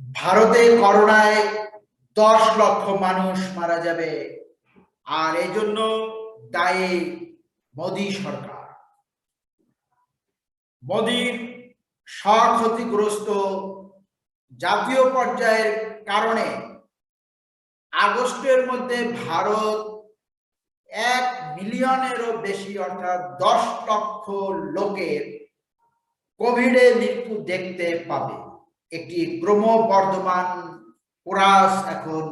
ভারতে করোনায় দশ লক্ষ মানুষ মারা যাবে, আর এই জন্য দায়ী মোদী সরকার। মোদীর স্বক্ষতিগ্রস্ত জাতীয় পর্যায়ের কারণে আগস্টের মধ্যে ভারত এক মিলিয়নেরও বেশি, অর্থাৎ দশ লক্ষ লোকের কোভিডে মৃত্যু দেখতে পাবে। একটি ক্রমবর্ধমান প্রয়াস এখন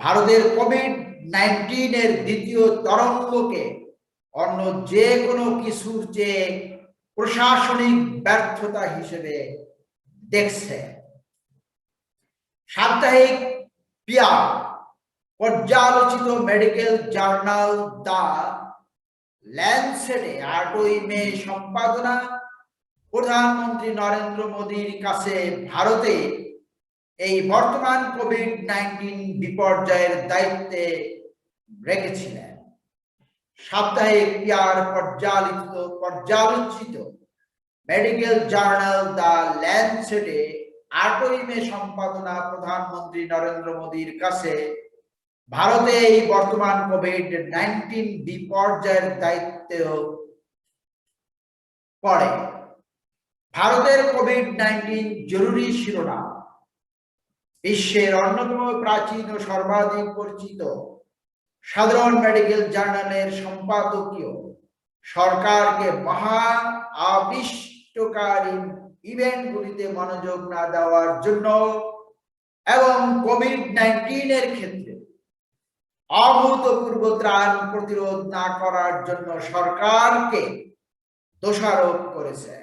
ভারতের কোভিড নাইন্টিনের দ্বিতীয় তরঙ্গকে অন্য যে কোনো কিছুর চেয়ে প্রশাসনিক ব্যর্থতা হিসেবে দেখছে। সাপ্তাহিক পিয়া পর্যালোচিত মেডিকেল জার্নাল দা ল্যান্সেটে আটই মে সম্পাদনা প্রধানমন্ত্রী নরেন্দ্র মোদীর কাছে ভারতে এই বর্তমান কোভিড নাইন্টিন বিপর্যয়ের দায়িত্বে রেখেছিলেন। সাপ্তাহিক পিয়ার পর্যালোচিত পর্যালোচিত মেডিকেল জার্নাল দা ল্যান্সেটে আটই মে সম্পাদনা প্রধানমন্ত্রী নরেন্দ্র মোদীর কাছে ভারতে এই বর্তমান কোভিড নাইন্টিন বিপর্যয়ের দায়িত্ব পড়ে। ভারতের কোভিড নাইন্টিন জরুরি শিরোনাম। বিশ্বের অন্যতম প্রাচীন ও সর্বাধিক পরিচিত সাধারণ মেডিকেল জার্নালের সম্পাদকীয় সরকারকে মহা আবিষ্টকারী ইভেন্টগুলিতে মনোযোগ না দেওয়ার জন্য এবং কোভিড নাইন্টিনের ক্ষেত্রে অভূতপূর্ব ত্রাণ প্রতিরোধ না করার জন্য সরকারকে দোষারোপ করেছে।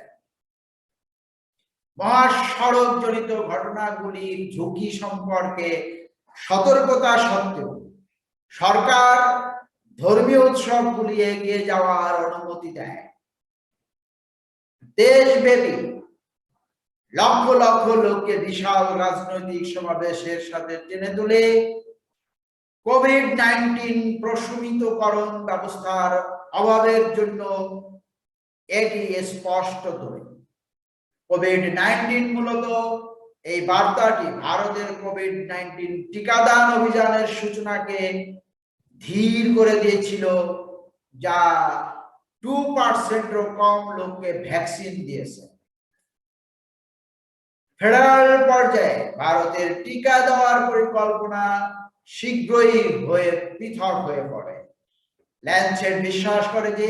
মহাসড়ক জনিত ঘটনাগুলির ঝুঁকি সম্পর্কে সতর্কতা সত্ত্বেও সরকার ধর্মীয় উৎসবগুলি এগিয়ে যাওয়ার অনুমতি দেয়। দেশব্যাপী লক্ষ লক্ষ লোককে বিশাল রাজনৈতিক সমাবেশের সাথে টেনে তুলে কোভিড নাইন্টিন প্রশমিতকরণ ব্যবস্থার অভাবের জন্য এটি স্পষ্ট দলিল কোভিড নাইন্টিন মূলত এই বার্তাটি ভারতের কোভিড নাইন্টিন টিকাদান অভিযানের সূচনাকে ধীর করে দিয়েছিল, যা টু পার্সেন্টেরও কম লোককে ভ্যাকসিন দিয়েছে। ফেডারেল পর্যায়ে ভারতের টিকা দেওয়ার পরিকল্পনা শীঘ্রই হয়ে, পৃথক হয়ে পড়ে। ল্যান্সেট বিশ্বাস করে যে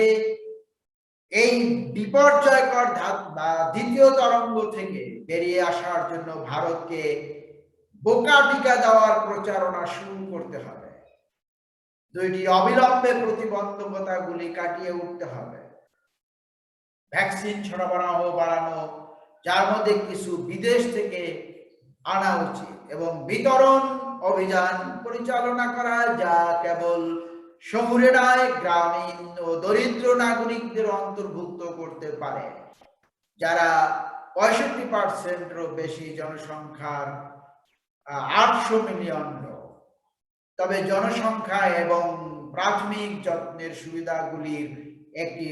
এই বিপর্যয়কর দ্বিতীয় তরঙ্গ থেকে বেরিয়ে আসার জন্য ভারতকে বোকা টিকা দেওয়ার প্রচারণা শুরু করতে হবে। দুইটি অবিলম্বে প্রতিবন্ধকতাগুলি কাটিয়ে উঠতে হবে। ভ্যাকসিন সরবরাহ বাড়ানো, যার মধ্যে কিছু বিদেশ থেকে আনা উচিত এবং বিতরণ অভিযান পরিচালনা করা যা কেবল শহুরে নয় গ্রামীণ ও দরিদ্র নাগরিকদের অন্তর্ভুক্ত করতে পারে। যারা পঁয়ষট্টি পার্সেন্টেরও বেশি জনসংখ্যার আটশো মিলিয়ন লোক। তবে জনসংখ্যা এবং প্রাথমিক যত্নের সুবিধাগুলির একটি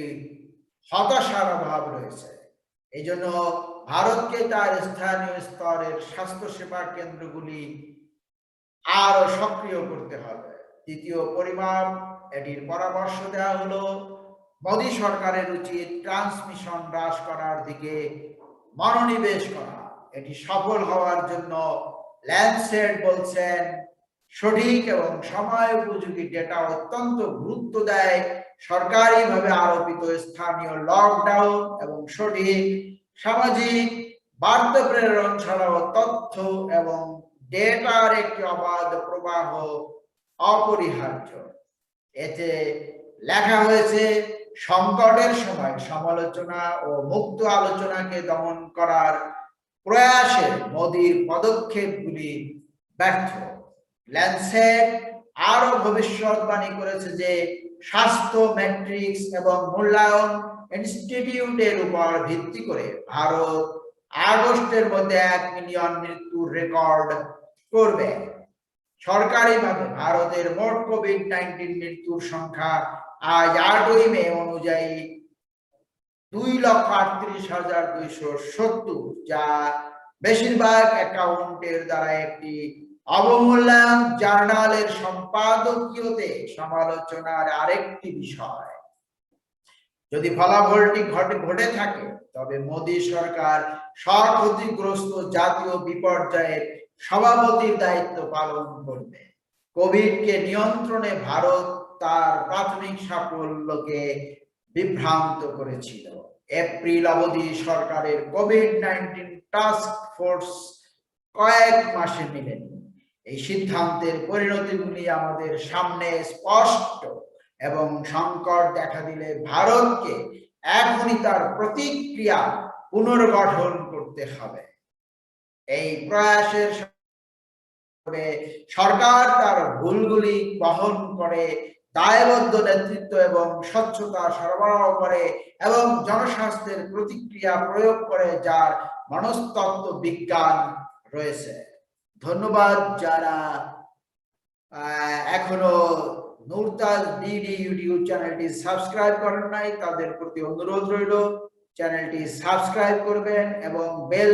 হতাশার অভাব রয়েছে। এই জন্য ভারতকে তার স্থানীয় স্তরের স্বাস্থ্যসেবা কেন্দ্রগুলি আরও সক্রিয় করতে হবে। দ্বিতীয় পরিমাপ এটির পরামর্শ দেওয়া হলো, মোদী সরকারের উচিত ট্রান্সমিশন হ্রাস করার দিকে মনোনিবেশ করা। এটি সফল হওয়ার জন্য ল্যান্ডসেট বলছেন, সঠিক এবং সময় উপযোগী ডেটা অত্যন্ত গুরুত্ব দেয়, সরকারিভাবে আরোপিত স্থানীয় লকডাউন এবং সঠিক সামাজিক বার্তা প্রেরণ ছাড়াও তথ্য এবং ডেটার একটি অবাধ প্রবাহ অপরিহার্য। এতে লেখা হয়েছে, সংকটের সময় সমালোচনা ও মুক্ত আলোচনাকে দমন করার প্রয়াসে মোদীর পদক্ষেপগুলি ব্যর্থ। ল্যান্সেট আরও ভবিষ্যৎবাণী করেছে যে, স্বাস্থ্য ম্যাট্রিক্স এবং মূল্যায়ন ইনস্টিটিউটের উপর ভিত্তি করে ভারত আগস্টের মধ্যে এক মিলিয়ন মৃত্যুর রেকর্ড করবে। সরকারিভাবে ভারতের মোট কোভিড নাইন্টিন মৃত্যুর সংখ্যা আজ আটই মে অনুযায়ী দুই লক্ষ আটত্রিশ হাজার দুইশো সত্তর, যা বেশিরভাগ অ্যাকাউন্টের দ্বারা একটি অবমূল্যায়ন জার্নালের সম্পাদকীয়তে সমালোচনার আরেকটি বিষয়। যদি ফলাফলটি ঘটে ঘটে থাকে, তবে মোদী সরকার ক্ষতিগ্রস্ত জাতীয় বিপর্যয়ের সভাপতির দায়িত্ব পালন করবে। কোভিডকে নিয়ন্ত্রণে ভারত তার প্রাথমিক সাফল্যকে বিভ্রান্ত করেছিল। এপ্রিল অবধি সরকারের কোভিড নাইন্টিন টাস্ক ফোর্স কয়েক মাসে নিলেন। এই সিদ্ধান্তের পরিণতিগুলি আমাদের সামনে স্পষ্ট এবং সংকট দেখা দিলে ভারতকে এখনই তার প্রতিক্রিয়া পুনর্গঠন করতে হবে। এই প্রয়াসের সরকার তার ভুলগুলি বহন করে, দায়বদ্ধ নেতৃত্ব এবং স্বচ্ছতা সরবরাহ করে এবং জনস্বাস্থ্যের প্রতিক্রিয়া প্রয়োগ করে যার মনস্তত্ত্ব বিজ্ঞান রয়েছে। ধন্যবাদ যারা এখনও নুরতাজ ডিডি ইউটিউব চ্যানেলটি সাবস্ক্রাইব করেন নাই, তাদের প্রতি অনুরোধ রইল, চ্যানেলটি সাবস্ক্রাইব করবেন এবং বেল